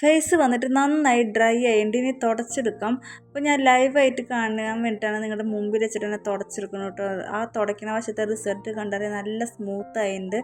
Face വന്നിട്ട് നന്നായി dry ആയിട്ട് ഇനി തുടച്ചെടുക്കാം? അപ്പോൾ ഞാൻ ലൈവായിട്ട് കാണാൻ വേണ്ടിയിട്ടാണ് നിങ്ങളുടെ മുമ്പിൽ വെച്ചിട്ട് തന്നെ തുടച്ചെടുക്കുന്നത് കേട്ടോ. ആ തുടയ്ക്കുന്ന വശത്തെ റിസൾട്ട് കണ്ടാൽ നല്ല സ്മൂത്ത് ആയിട്ടുണ്ട്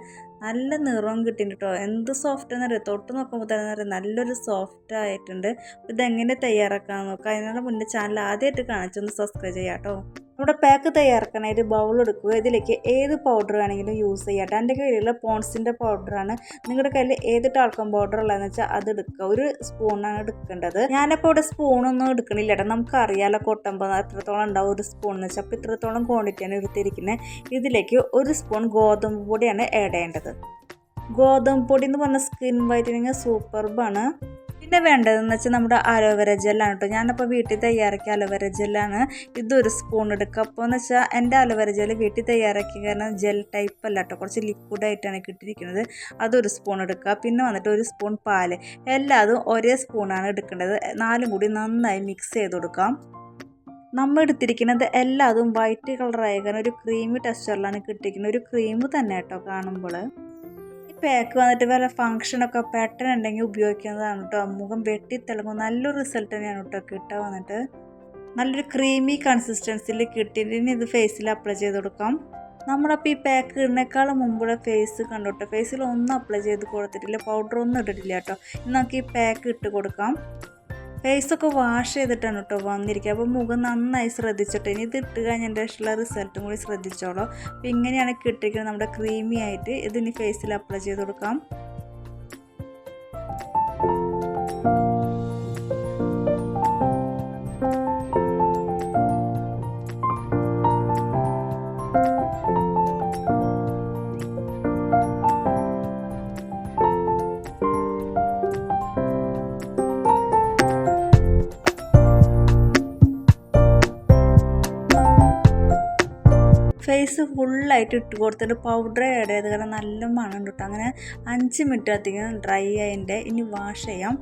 നല്ല നിറവും കിട്ടിയിട്ടുണ്ട് കേട്ടോ. എന്ത് സോഫ്റ്റ് എന്നറിയാം? തൊട്ട് നോക്കുമ്പോൾ തന്നെ നല്ലൊരു സോഫ്റ്റ് ആയിട്ടുണ്ട്. ഇതെങ്ങനെ തയ്യാറാക്കാമെന്ന് നോക്കാം. അതിനുള്ള മുന്നേ ചാനൽ ആദ്യമായിട്ട് കാണിച്ചൊന്ന് സബ്സ്ക്രൈബ് ചെയ്യാം കേട്ടോ. നമ്മുടെ പാക്ക് തയ്യാറാക്കാനായിട്ട് ബൗൾ എടുക്കുക. ഇതിലേക്ക് ഏത് പൗഡർ വേണമെങ്കിലും യൂസ് ചെയ്യാം. എന്റെ കയ്യിലുള്ള പോൺസിന്റെ പൗഡറാണ് നിങ്ങളുടെ കയ്യിൽ ഏത് ടാൾക്കം പൗഡർ ഉള്ളതെന്ന് വെച്ചാൽ അത് എടുക്കുക. ഒരു സ്പൂണാണ് എടുക്കേണ്ടത്. ഞാനിപ്പോൾ ഇവിടെ സ്പൂണൊന്നും എടുക്കണില്ല കേട്ടോ. നമുക്കറിയാലോ കൊട്ടുമ്പോൾ എത്രത്തോളം ഉണ്ടാവും ഒരു സ്പൂൺ എന്ന് വെച്ചാൽ അപ്പോൾ ഇത്രത്തോളം ക്വാണ്ടിറ്റിയാണ് എടുത്തിരിക്കുന്നത് ഇതിലേക്ക് ഒരു സ്പൂൺ ഗോതമ്പ് പൊടിയാണ് ആഡ് ചെയ്യേണ്ടത്. ഗോതമ്പ് പൊടി എന്ന് പറഞ്ഞ സ്കിൻ വൈറ്റനിങ് സൂപ്പർബാണ് പിന്നെ വേണ്ടതെന്ന് വെച്ചാൽ നമ്മുടെ അലോവേര ജെല്ലാണ് കേട്ടോ ഞാനപ്പോൾ വീട്ടിൽ തയ്യാറാക്കിയ അലോവേര ജെല്ലാണ്. ഇതൊരു സ്പൂൺ എടുക്കുക അപ്പോൾ എന്ന് വെച്ചാൽ എന്റെ അലോവേര ജെല്ല് വീട്ടിൽ തയ്യാറാക്കിയ കാരണം ജെൽ ടൈപ്പ് അല്ല കേട്ടോ കുറച്ച് ലിക്വിഡായിട്ടാണ് കിട്ടിയിരിക്കുന്നത്. അതൊരു സ്പൂൺ എടുക്കുക പിന്നെ വന്നിട്ട് ഒരു സ്പൂൺ പാൽ. എല്ലാതും ഒരേ സ്പൂണാണ് എടുക്കേണ്ടത്. നാലും കൂടി നന്നായി മിക്സ് ചെയ്ത് കൊടുക്കാം. നമ്മൾ എടുത്തിരിക്കുന്നത് എല്ലാതും വൈറ്റ് കളറായ കാരണം ഒരു ക്രീമി ടെക്സ്ചറിലാണ് കിട്ടിയിരിക്കുന്നത്. ഒരു ക്രീം തന്നെ കേട്ടോ കാണുമ്പോൾ പാക്ക് വന്നിട്ട് വല്ല ഫങ്ഷനൊക്കെ പെട്ടെന്ന് ഉണ്ടെങ്കിൽ ഉപയോഗിക്കുന്നതാണ് കേട്ടോ മുഖം വെട്ടിത്തിളങ്ങും നല്ലൊരു റിസൾട്ട് തന്നെയാണ് കേട്ടോ കിട്ടുക വന്നിട്ട്. നല്ലൊരു ക്രീമി കൺസിസ്റ്റൻസിയിൽ കിട്ടിയിട്ട് ഇത് ഫേസിൽ അപ്ലൈ ചെയ്ത് കൊടുക്കാം. നമ്മളപ്പോൾ ഈ പാക്ക് ഇടുന്നേക്കാളും മുമ്പുള്ള ഫേസ് കണ്ടോട്ടോ ഫേസിൽ ഒന്നും അപ്ലൈ ചെയ്ത് കൊടുത്തിട്ടില്ല. പൗഡർ ഒന്നും ഇട്ടിട്ടില്ല കേട്ടോ നമുക്ക് ഈ പാക്ക് ഇട്ട് കൊടുക്കാം. ഫേസൊക്കെ വാഷ് ചെയ്തിട്ടാണ് കേട്ടോ വന്നിരിക്കുക അപ്പോൾ മുഖം നന്നായി ശ്രദ്ധിച്ചിട്ട് ഇനി ഇത് ഇട്ട് കഴിഞ്ഞതിന്റെ ശേഷമുള്ള റിസൾട്ടും കൂടി ശ്രദ്ധിച്ചോളൂ. അപ്പോൾ ഇങ്ങനെയാണ് കിട്ടിയിരിക്കുന്നത് നമ്മുടെ ക്രീമി ആയിട്ട്. ഇതിന് ഫേസിൽ അപ്ലൈ ചെയ്ത് കൊടുക്കാം. ഫേസ് ഫുള്ളായിട്ട് ഇട്ട് കൊടുത്തിട്ട് പൗഡർ ആഡ് ചെയ്ത് കാരണം നല്ല മണം കിട്ടും. അങ്ങനെ അഞ്ച് മിനിറ്റ് അധികം ഡ്രൈ ആയതിന്റെ ഇനി വാഷ് ചെയ്യാം.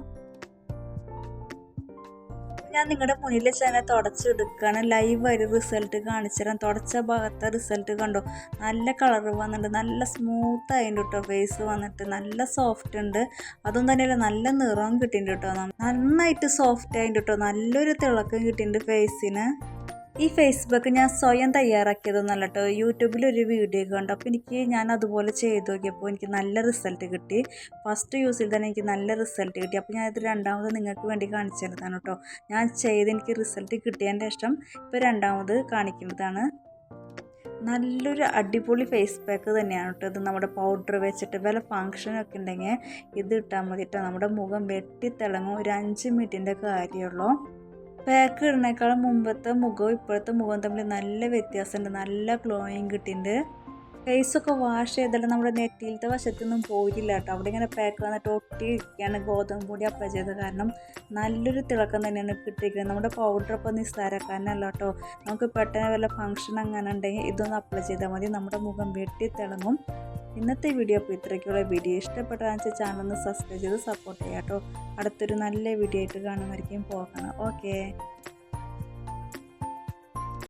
ഞാൻ നിങ്ങളുടെ മുന്നിൽ തന്നെ തുടച്ചെടുക്കുകയാണ് ലൈവായിട്ട് റിസൾട്ട് കാണിച്ചു തരാം. തുടച്ച ഭാഗത്തെ റിസൾട്ട് കണ്ടോ? നല്ല കളർ വന്നിട്ടുണ്ട്. നല്ല സ്മൂത്ത് ആയിട്ട് കേട്ടോ ഫേസ് വന്നിട്ട്. നല്ല സോഫ്റ്റ് ഉണ്ട്. അതും തന്നെയല്ല നല്ല നിറവും കിട്ടിയിട്ടുണ്ട് കേട്ടോ. നന്നായിട്ട് സോഫ്റ്റ് ആയിട്ട് കേട്ടോ. നല്ലൊരു തിളക്കം കിട്ടിയിട്ടുണ്ട് ഫേസിന് ഈ ഫേസ്ബുക്ക് ഞാൻ സ്വയം തയ്യാറാക്കിയതൊന്നല്ല കേട്ടോ യൂട്യൂബിൽ ഒരു വീഡിയോ കണ്ടു. അപ്പോൾ എനിക്ക് ഞാൻ അതുപോലെ ചെയ്ത് നോക്കിയപ്പോൾ എനിക്ക് നല്ല റിസൾട്ട് കിട്ടി. ഫസ്റ്റ് യൂസിൽ തന്നെ എനിക്ക് നല്ല റിസൾട്ട് കിട്ടി. അപ്പോൾ ഞാൻ ഇത് രണ്ടാമത് നിങ്ങൾക്ക് വേണ്ടി കാണിച്ചു തരുന്നതാണ് കേട്ടോ ഞാൻ ചെയ്ത് എനിക്ക് റിസൾട്ട് കിട്ടിയതിന്റെ ഇഷ്ടം ഇപ്പോൾ രണ്ടാമത് കാണിക്കുന്നതാണ്. നല്ലൊരു അടിപൊളി ഫേസ് പാക്ക് തന്നെയാണ് കേട്ടോ ഇത്. നമ്മുടെ പൗഡർ വെച്ചിട്ട് വല്ല ഫങ്ഷനൊക്കെ ഉണ്ടെങ്കിൽ ഇത് ഇട്ടാൽ മതി കേട്ടോ നമ്മുടെ മുഖം വെട്ടിത്തിളങ്ങും. ഒരു അഞ്ച് മിനിറ്റിന്റെ കാര്യമുള്ളൂ പാക്ക് ഇടുന്നേക്കാളും മുമ്പത്തെ മുഖവും ഇപ്പോഴത്തെ മുഖവും തമ്മിൽ നല്ല വ്യത്യാസമുണ്ട്. നല്ല ഗ്ലോയിങ് കിട്ടിയിട്ടുണ്ട്. ഫേസൊക്കെ വാഷ് ചെയ്തിട്ട് നമ്മുടെ നെറ്റിയിലത്തെ വശത്തൊന്നും പോയിട്ടില്ല കേട്ടോ. അവിടെ ഇങ്ങനെ പാക്ക് വന്നിട്ട് ഒട്ടിയിരിക്കുകയാണ്. ഗോതമ്പ് പൊടി അപ്ലൈ ചെയ്തത്. കാരണം നല്ലൊരു തിളക്കം തന്നെയാണ് കിട്ടിയിരിക്കുന്നത്. നമ്മുടെ പൗഡർ ഇപ്പോൾ നിസ്സാരക്കാരനല്ല കേട്ടോ. നമുക്ക് പെട്ടെന്ന് വല്ല ഫംഗ്ഷൻ അങ്ങനെ ഉണ്ടെങ്കിൽ ഇതൊന്ന് അപ്ലൈ ചെയ്താൽ മതി. നമ്മുടെ മുഖം വെട്ടി തിളങ്ങും ഇന്നത്തെ വീഡിയോ അപ്പോൾ ഇത്രയ്ക്കുള്ള. വീഡിയോ ഇഷ്ടപ്പെട്ടതാണെന്ന് വെച്ചാൽ ചാനൽ ഒന്ന് സബ്സ്ക്രൈബ് ചെയ്ത് സപ്പോർട്ട് ചെയ്യാം കേട്ടോ. അടുത്തൊരു നല്ല വീഡിയോ ആയിട്ട് കാണുമായിരിക്കും പോകണം ഓക്കേ.